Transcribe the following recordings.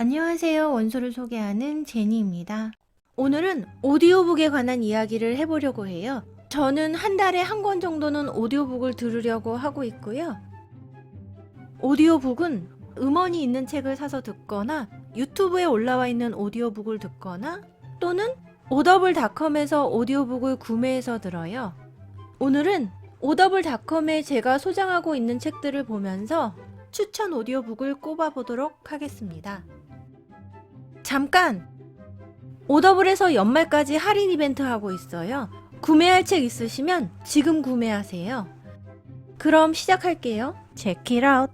안녕하세요. 원소를 소개하는 제니입니다. 오늘은 오디오북에 관한 이야기를 해보려고 해요. 저는 한 달에 한 권 정도는 오디오북을 들으려고 하고 있고요. 오디오북은 음원이 있는 책을 사서 듣거나 유튜브에 올라와 있는 오디오북을 듣거나 또는 오더블닷컴에서 오디오북을 구매해서 들어요. 오늘은 오더블닷컴에 제가 소장하고 있는 책들을 보면서 추천 오디오북을 꼽아보도록 하겠습니다. 잠깐! 오더블에서 연말까지 할인 이벤트 하고 있어요. 구매할 책 있으시면 지금 구매하세요. 그럼 시작할게요. Check it out.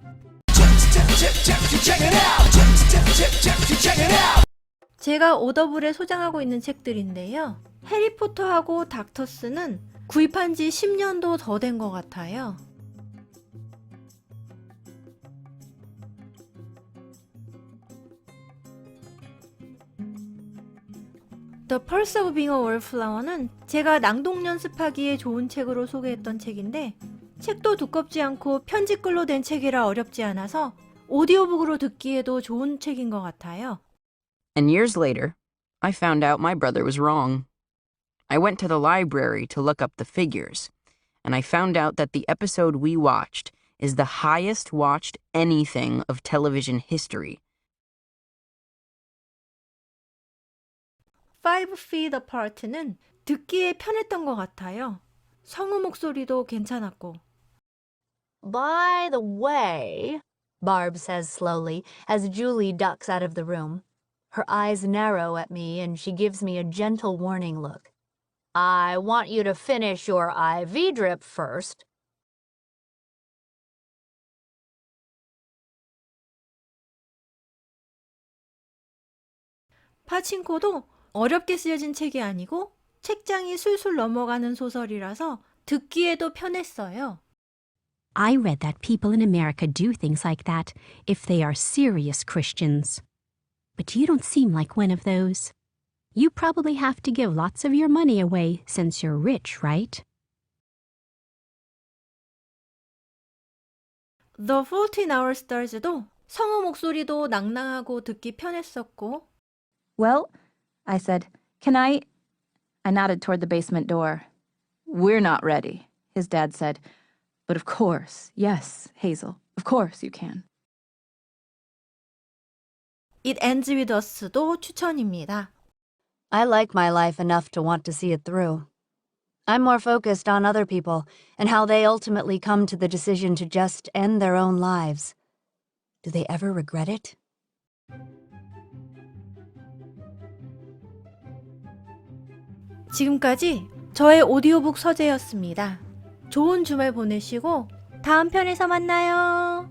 제가 오더블에 소장하고 있는 책들인데요. 해리포터하고 닥터스는 구입한 지 10년도 더 된 것 같아요. The Pulse of Being a Wallflower는 제가 낭독 연습하기에 좋은 책으로 소개했던 책인데 책도 두껍지 않고 편집글로 된 책이라 어렵지 않아서 오디오북으로 듣기에도 좋은 책인 것 같아요. And years later, I found out my brother was wrong. I went to the library to look up the figures, and I found out that the episode we watched is the highest watched anything of television history. Five Feet Apart는 듣기에 편했던 것 같아요. 성우 목소리도 괜찮았고 By the way, Barb says slowly as Julie ducks out of the room. Her eyes narrow at me and she gives me a gentle warning look. I want you to finish your IV drip first. 파친코도 어렵게 쓰여진 책이 아니고 책장이 술술 넘어가는 소설이라서 듣기에도 편했어요. I read that people in America do things like that if they are serious Christians. But you don't seem like one of those. You probably have to give lots of your money away since you're rich, right? The 14 Hour Stars도 성우 목소리도 낭낭하고 듣기 편했었고 Well, I said, Can I? I nodded toward the basement door. We're not ready, his dad said. But of course, yes, Hazel, of course you can. It Ends With Us도 추천입니다. I like my life enough to want to see it through. I'm more focused on other people and how they ultimately come to the decision to just end their own lives. Do they ever regret it? 지금까지 저의 오디오북 서재였습니다. 좋은 주말 보내시고 다음 편에서 만나요.